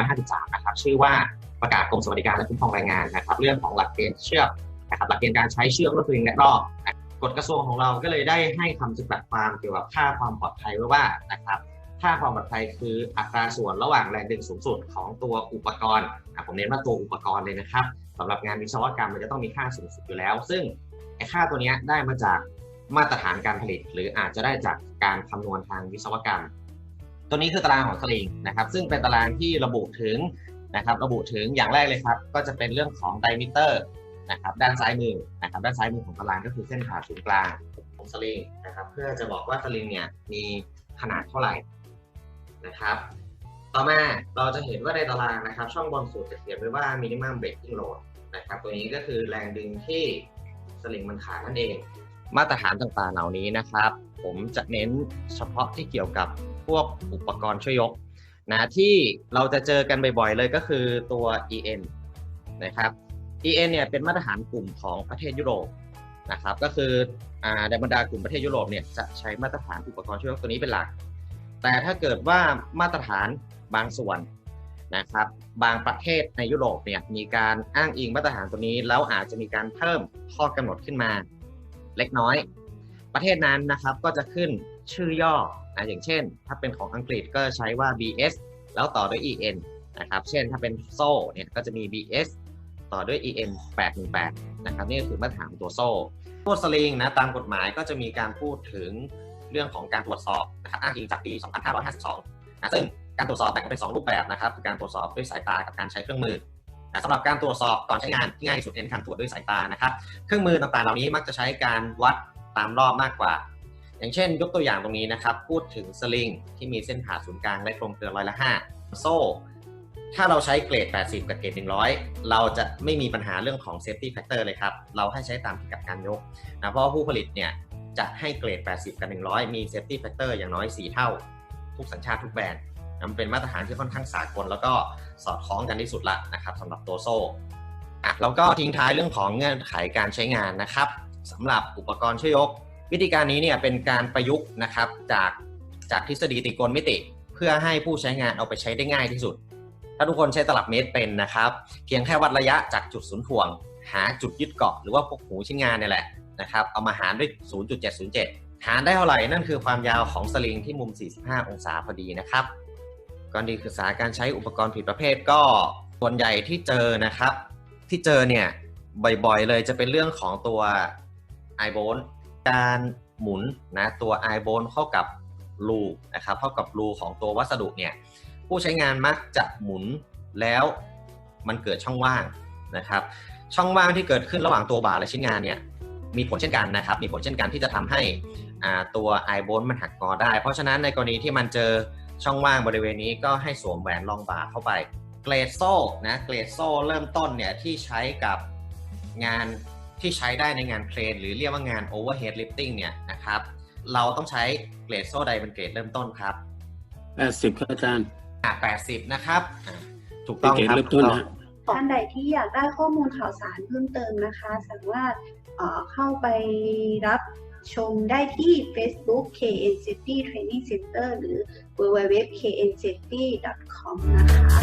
2553 นะครับ ชื่อว่าประกาศกรมสวัสดิการและคุ้มครองแรงงานนะครับ เรื่องของหลักเกณฑ์เชือกนะครับหลักเกณฑ์การใช้เชือกรถสลิงและรอบกฎกระทรวงของเราก็เลยได้ให้คำจำกัดความเกี่ยวกับค่าความปลอดภัยไว้ว่านะครับค่าความปลอดภัยคืออัตราส่วนระหว่างแรงดึงสูงสุดของตัวอุปกรณ์ผมเน้นว่าตัวอุปกรณ์เลยนะครับสำหรับงานวิศวกรรมมันจะต้องมีค่าสูงสุดอยู่แล้ว ซึ่งไอ้ค่าตัวนี้ได้มาจากมาตรฐานการผลิต หรืออาจจะได้จากการคำนวณทางวิศวกรรม ตัวนี้คือตารางของสลิงนะครับซึ่งเป็นตารางที่ระบุถึงนะครับระบุถึงอย่างแรกเลยครับ ก็จะเป็นเรื่องของไดมิเตอร์นะครับด้านซ้ายมือนะครับด้านซ้ายมือของตารางก็คือเส้นผ่าศูนย์กลางของสลิงนะครับเพื่อจะบอกว่าสลิงเนี่ยมีขนาดเท่าไหร่นะครับต่อมาเราจะเห็นว่าในตารางนะครับ ช่องบนสุดจะเขียนไว้ว่า minimum breaking load นะครับตัวนี้ก็คือแรงดึงที่สลิงมันขาดนั่นเอง มาตรฐานต่างๆเหล่านี้นะครับ ผมจะเน้นเฉพาะที่เกี่ยวกับ พวกอุปกรณ์ช่วยยกนะที่เราจะเจอกันบ่อยๆเลยก็คือตัว EN นะครับ EN เนี่ยเป็นมาตรฐานกลุ่มของประเทศยุโรปนะครับก็คืออ่าในบรรดากลุ่มประเทศยุโรปเนี่ยจะใช้มาตรฐานอุปกรณ์ช่วยยกตัวนี้เป็นหลัก แต่ถ้าเกิดว่ามาตรฐานบางส่วนนะครับบางประเทศในยุโรปเนี่ยมีการอ้างอิงมาตรฐานตัวนี้ แล้วอาจจะมีการเพิ่มข้อกำหนดขึ้นมาเล็กน้อย ประเทศนั้นนะครับก็จะขึ้นชื่อย่อนะอย่างเช่น ถ้าเป็นของอังกฤษก็ใช้ว่า BS แล้วต่อด้วย EN นะครับ เช่นถ้าเป็นโซ่เนี่ยก็จะมี BS ต่อด้วย EN 818นะครับนี่ก็คือมาตรฐานตัวโซ่ตัวสลิงนะตามกฎหมายก็จะมีการพูดถึงเรื่องของการตรวจสอบนะครับอ้างอิงจากปี 2552นะซึ่งการตรวจสอบแบ่งเป็น 2 รูปแบบนะครับคือการตรวจสอบด้วยสายตากับการใช้เครื่องมือนะสำหรับการตรวจสอบก่อนใช้งานที่ง่ายที่สุดเป็นการตรวจด้วยสายตานะครับ เครื่องมือต่างๆ เหล่านี้มักจะใช้การวัด ตามรอบมากกว่า อย่างเช่น ยกตัวอย่างตรงนี้นะครับ พูดถึงสลิงที่มีเส้นผ่าศูนย์กลางและกลมเกลือร้อยละ 5 โซ่ ถ้าเราใช้เกรด 80 กับเกรด 100 เราจะไม่มีปัญหาเรื่องของ safety factor เลยครับ เราให้ใช้ตามกัดการยกนะเพราะผู้ผลิตเนี่ยจะให้เกรด 80 กับ 100 มี safety factor อย่างน้อย 4 เท่า ทุกสัญชาติทุกแบรนด์มันเป็นมาตรฐานที่ค่อนข้างสากล แล้วก็สอดคล้องกันที่สุดละนะครับสำหรับตัวโซ่อะแล้วก็ทิ้งท้ายเรื่องของเงื่อนไขการใช้งานนะครับ สำหรับอุปกรณ์ช่วยยก วิธีการนี้เนี่ยเป็นการประยุกต์นะครับจากจากทฤษฎีตรีโกณมิติ เพื่อให้ผู้ใช้งานเอาไปใช้ได้ง่ายที่สุด ถ้าทุกคนใช้ตลับเมตรเป็นนะครับ เพียงแค่วัดระยะจากจุดศูนย์ถ่วง หาจุดยึดเกาะหรือว่าพวกหูชิ้นงานเนี่ยแหละนะครับเอามาหารด้วย 0.707 หารได้เท่าไหร่นั่นคือความยาวของสลิงที่มุม 45 องศาพอดีนะครับก่อนดีศึกษาการใช้อุปกรณ์ผิดประเภทก็ส่วนใหญ่ที่เจอนะครับ ที่เจอเนี่ยบ่อยๆเลยจะเป็นเรื่องของตัว ไอโบนการหมุนนะตัวไอโบนเข้ากับรูนะครับเข้ากับรูของตัววัสดุเนี่ยผู้ใช้งานมักจะหมุนแล้วมันเกิดช่องว่างนะครับ ช่องว่างที่เกิดขึ้นระหว่างตัวบาร์และชิ้นงานเนี่ยมีผลเช่นกันนะครับ มีผลเช่นกันที่จะทำให้ตัวไอโบนมันหักงอได้ เพราะฉะนั้นในกรณีที่มันเจอช่องว่างบริเวณนี้ก็ให้สวมแหวนรองบาร์เข้าไป เกรดโซ่นะ เกรดโซ่เริ่มต้นเนี่ยที่ใช้กับงาน ที่ใช้ได้ในงานเครน หรือเรียกว่างาน overhead lifting เนี่ยนะครับ เราต้องใช้เกรดโซ่ใดเป็นเกรดเริ่มต้นครับแปดสิบครับอาจารย์อะ80 นะครับอะถูกเป็ต้นองเกรดครับเริ่มต้นถูกต้องนะท่านใดที่อยากได้ข้อมูลข่าวสารเพิ่มเติมนะคะ สามารถเอ่อเข้าไปรับชมได้ที่ Facebook KN Safety Training Center หรือ www.knsafety.com นะคะ